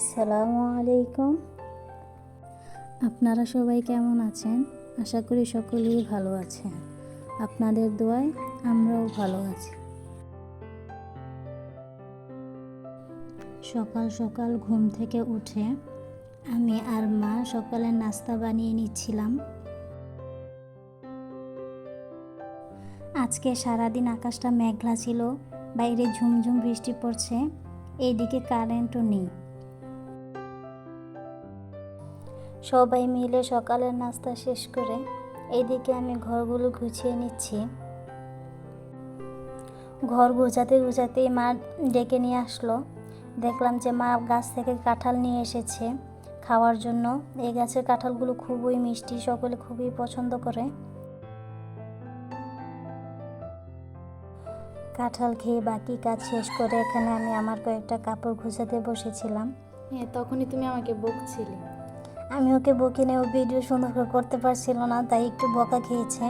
আসসালামু আলাইকুম। আপনারা সবাই কেমন আছেন? আশা করি সকলেই ভালো আছেন। আপনাদের দোয়ায় আমরাও ভালো আছি। সকাল সকাল ঘুম থেকে উঠে আমি আর মা সকালের নাস্তা বানিয়ে নিচ্ছিলাম। আজকে সারাদিন আকাশটা মেঘলা ছিল, বাইরে ঝুমঝুম বৃষ্টি পড়ছে, এইদিকে কারেন্টও নেই। সবাই মিলে সকালের নাস্তা শেষ করে এদিকে আমি ঘরগুলো গুছিয়ে নিচ্ছি। ঘর গোছাতে গোছাতেই মা ডেকে নিয়ে আসলো। দেখলাম যে মা গাছ থেকে কাঁঠাল নিয়ে এসেছে খাওয়ার জন্য। এই গাছের কাঁঠালগুলো খুবই মিষ্টি, সকলে খুবই পছন্দ করে। কাঁঠাল খেয়ে বাকি কাজ শেষ করে এখানে আমি আমার কয়েকটা কাপড় গুছাতে বসেছিলাম। হ্যাঁ তখনই তুমি আমাকে বকছিলে। আমি ওকে বকে নিয়ে ভিডিও সুন্দর করে করতে পারছিল না, তাই একটু বকা খেয়েছে।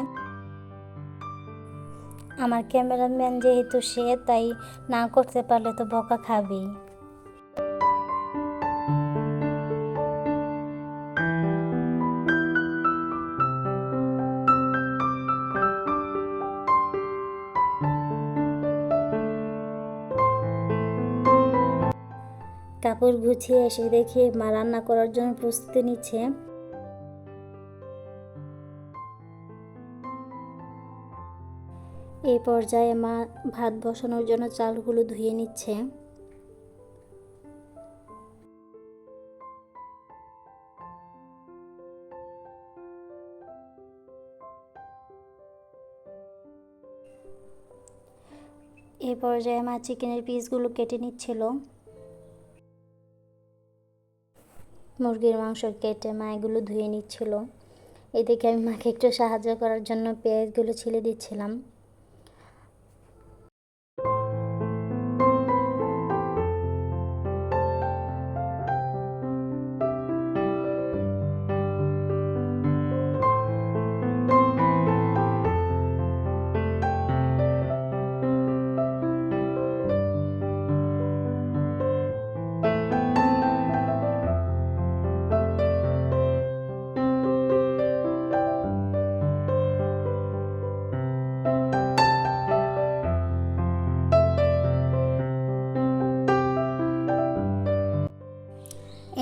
আমার ক্যামেরাম্যান যেহেতু সে, তাই না করতে পারলে তো বকা খাবেই। কাপড় গুছিয়ে এসে দেখি মা রান্না করার জন্য প্রস্তুতি নিচ্ছে। এই পর্যায়ে মা ভাত বসানোর জন্য চালগুলো ধুয়ে নিচ্ছে। এই পর্যায়ে মা চিকেনের পিসগুলো কেটে নিচ্ছিল। মুরগির মাংস কেটে মা এগুলো ধুয়ে নিচ্ছিল। এদিকে আমি মাকে একটু সাহায্য করার জন্য পেঁয়াজগুলো ছিলে দিচ্ছিলাম।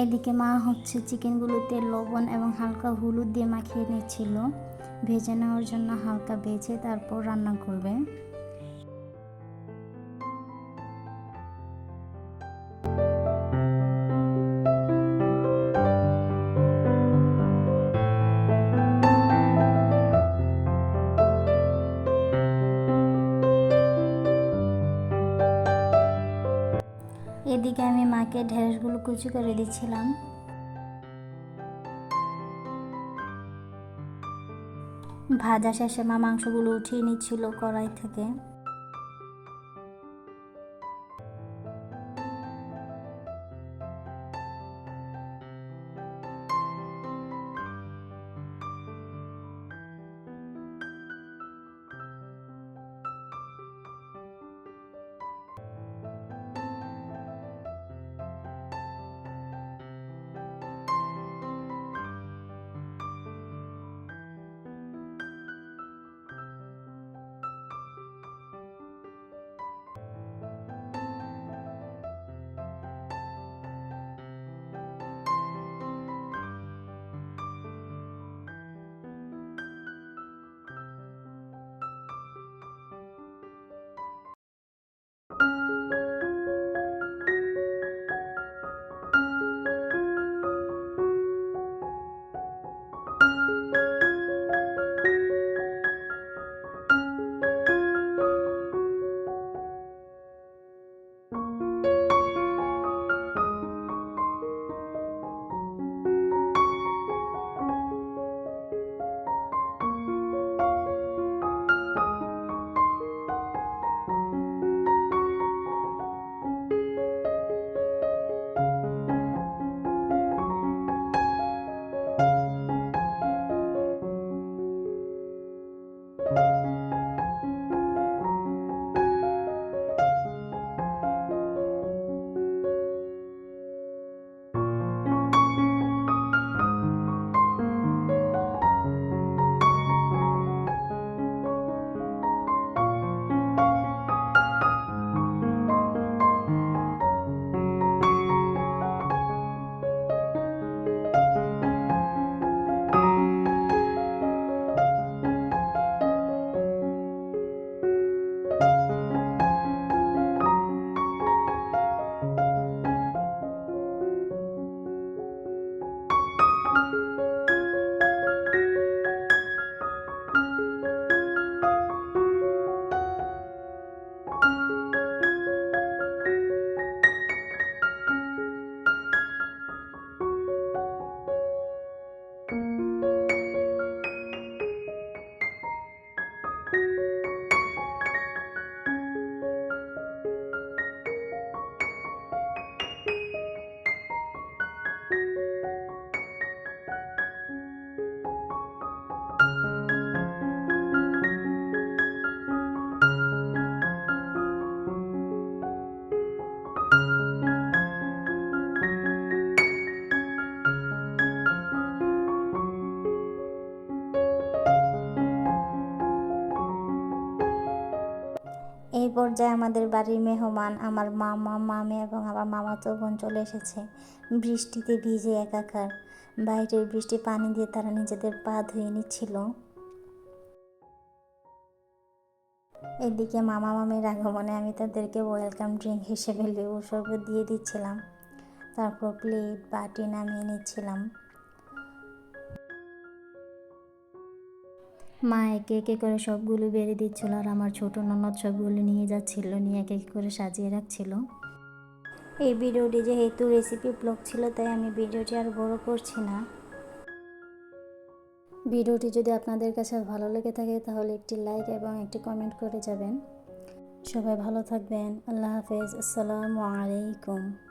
এদিকে মা হচ্ছে চিকেনগুলোতে লবণ এবং হালকা হলুদ দিয়ে মাখিয়ে নিচ্ছিল। ভেজে নেওয়ার জন্য হালকা ভেজে তারপর রান্না করবে। এদিকে আমি মাকে ঢেঁড়সগুলো কুচি করে দিচ্ছিলাম। ভাজা শেষে মা মাংসগুলো উঠিয়ে নিচ্ছিল কড়াই থেকে। পর্যায়ে আমাদের বাড়ির মেহমান, আমার মামা, মামি এবং আমার মামাতো বোন চলে এসেছে। বৃষ্টিতে ভিজে একাকার। বাইরের বৃষ্টি পানি দিয়ে তারা নিজেদের পা ধুয়ে নিচ্ছিল। এদিকে মামা, মামির আগমনে আমি তাদেরকে ওয়েলকাম ড্রিঙ্ক হিসেবে লেবু শরবত দিয়ে দিচ্ছিলাম। তারপর প্লেট বাটি নামিয়ে নিচ্ছিলাম। মা একে একে করে সবগুলো বেড়ে দিচ্ছিল আর আমার ছোট ননদ সবগুলো নিয়ে যাচ্ছিল, নিয়ে একে একে করে সাজিয়ে রাখছিল। এই ভিডিওটি যেহেতু রেসিপি ব্লগ ছিল, তাই আমি ভিডিওটি আর বড় করছি না। ভিডিওটি যদি আপনাদের কাছে ভালো লেগে থাকে, তাহলে একটি লাইক এবং একটি কমেন্ট করে যাবেন। সবাই ভালো থাকবেন। আল্লাহ হাফেজ। আসসালামু আলাইকুম।